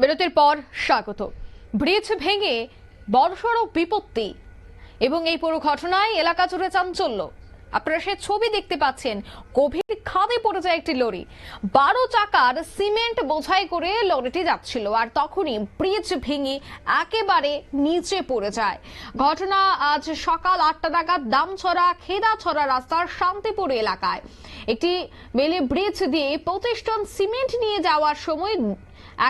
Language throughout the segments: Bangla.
বিরতির পর স্বাগত। ব্রিজ ভেঙে বড়সড় বিপত্তি এবং এই পুরো ঘটনায় এলাকা জুড়ে চাঞ্চল্য। আপনারা সে ছবি দেখতে পাচ্ছেন। গভীর খাদে পড়ে যায় একটি লরি। বারো চাকার সিমেন্ট বোঝাই করে লরিটি যাচ্ছিল আর তখনই ব্রিজ ভেঙে একেবারে নিচে পড়ে যায়। ঘটনা আজ সকাল আটটা নাগাদ দামছড়া, খেদাছড়া রাস্তার শান্তিপুর এলাকায়। একটি মেলে ব্রিজ দিয়ে পঁচিশ টন সিমেন্ট নিয়ে যাওয়ার সময়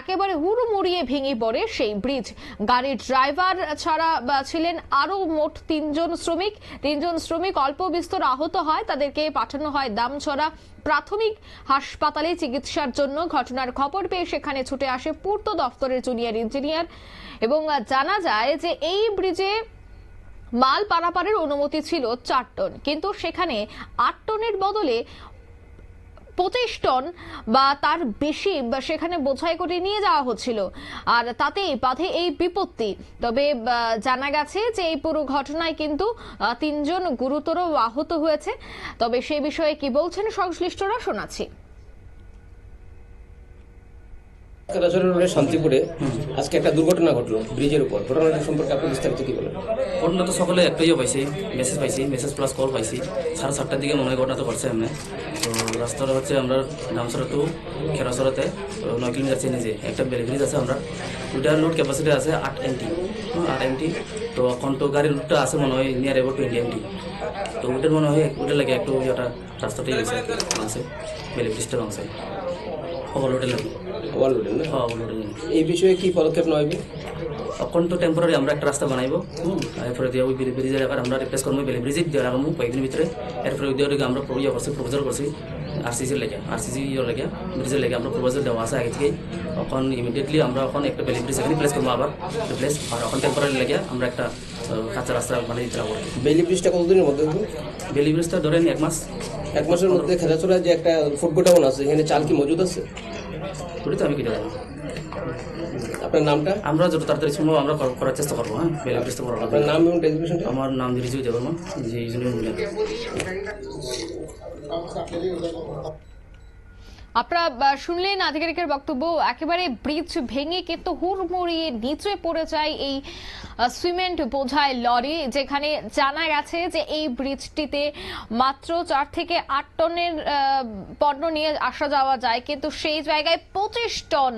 একেবারে হুড়মুড়িয়ে ভেঙে পড়ে সেই ব্রিজ। গাড়ির ড্রাইভার ছাড়া ছিলেন আরও মোট তিনজন শ্রমিক। তিনজন শ্রমিক অল্প বিস্তর আহত হয়, তাদেরকে পাঠানো হয় দামছড়া প্রাথমিক হাসপাতালে চিকিৎসার জন্য। ঘটনার খবর পেয়ে সেখানে ছুটে আসে পূর্ত দফতরের জুনিয়র ইঞ্জিনিয়ার এবং জানা যায় যে এই ব্রিজে মাল পারাপারের অনুমতি ছিল চার টন। কিন্তু সেখানে আট টনের বদলে পঁচিশ টন বা তার বেশি সেখানে বোঝাই করে নিয়ে যাওয়া হচ্ছিল। আর তাতেই বাধে এই বিপত্তি। তবে জানা গেছে যে এই পুরো ঘটনায় কিন্তু তিনজন গুরুতর আহত হয়েছে। তবে সে বিষয়ে কি বলছেন সংশ্লিষ্টরা শোনাচ্ছি। শান্তিপুরে আজকে একটা দুর্ঘটনা ঘটলো, ব্রিজের উপর। ঘটনাটা সম্পর্কে আপনি বিস্তারিত কি বলেন? ঘটনা তো সকলে একটাইও পাইছি মেসেজ পাইছি মেসেজ প্লাস কল পাইছি। সাড়ে সাতটার দিকে মনে হয় ঘটনা তো করছে এমনি তো রাস্তাটা হচ্ছে আমরা ডামসরা টু খেরাসরাতে নয় কিলোমিটার চেয়ে নিজে একটা বেলব্রিজ আছে আমরা। ওইটার লোড ক্যাপাসিটি আছে আট এমটি আট এমটি তো এখন তো গাড়ির রুটটা আছে মনে হয় নিয়ার এবার টোয়েন্টি এমটি তো ওইটার মনে হয় ওইটা লাগে একটু ওটা রাস্তাটাই গেছে আছে মেলে ভাঙছে বেলে ব্রিজটা আছে। খবর ওটা লাগে ওভারলোডে হ্যাঁ ওভারলোডে ওটা এই বিষয়ে কী পদক্ষেপ নেওয়া তো টেম্পোরারি আমরা একটা রাস্তা বানাইবো। হুম এরপরে দিয়ে ওই ব্রিজ- ব্রিজের এবার আমরা রিপ্লেস করব বেলে ব্রিজ দিয়ে রাখব কয়েকদিন ভিতরে। এরপরে ওই দিয়ে আমরা ইয়ে করছি প্রপোজাল করছি আর আরসিসির লেগে। আরসিসি ইয়ে লেগে ব্রিজের লেগে আমরা প্রপোজাল দেওয়া আছে আগে থেকেই। এখন ইমিডিয়েটলি আমরা এখন একটা বেলে ব্রিজ এখানে প্লেস করব আবার রিপ্লেস আর এখন টেম্পোরারি লেগে আমরা একটা কাঁচা রাস্তা বানিয়ে দিতে পারব। বেলি ব্রিজটা কতদিনের মধ্যে বেলি ব্রিজটা ধরেন এক মাস। এক মাসের মধ্যে খেলাচড়া যে একটা ফুড গোডাউন আছে এখানে চাল কি মজুদ আছে? ওটা তো আমি কেটে দেবো আপনার নামটা? আমরা যত তাড়াতাড়ি সম্ভব আমরা কর- করার চেষ্টা করব হ্যাঁ? বেলি আপনার নাম এবং ডেজিগনেশনটা? আমার নাম রিজু দেবর্মা যে ইউনিয়ন আপনারা শুনলেন আধিকারিকের বক্তব্য, একেবারে ব্রিজ ভেঙে কিন্তু হুড়মুড়িয়ে নিচে পড়ে যায় এই সিমেন্ট বোঝায় লরি, যেখানে জানা গেছে যে এই ব্রিজটিতে মাত্র চার থেকে আট টনের পণ্য নিয়ে আসা যাওয়া যায়। কিন্তু সেই জায়গায় পঁচিশ টন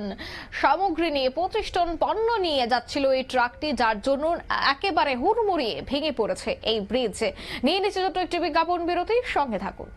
সামগ্রী নিয়ে, পঁচিশ টন পণ্য নিয়ে যাচ্ছিল এই ট্রাকটি, যার জন্য একেবারে হুড়মুড়িয়ে ভেঙে পড়েছে এই ব্রিজ। নিয়ে নিচে ছোট্ট একটি বিজ্ঞাপন বিরতি সঙ্গে থাকুন।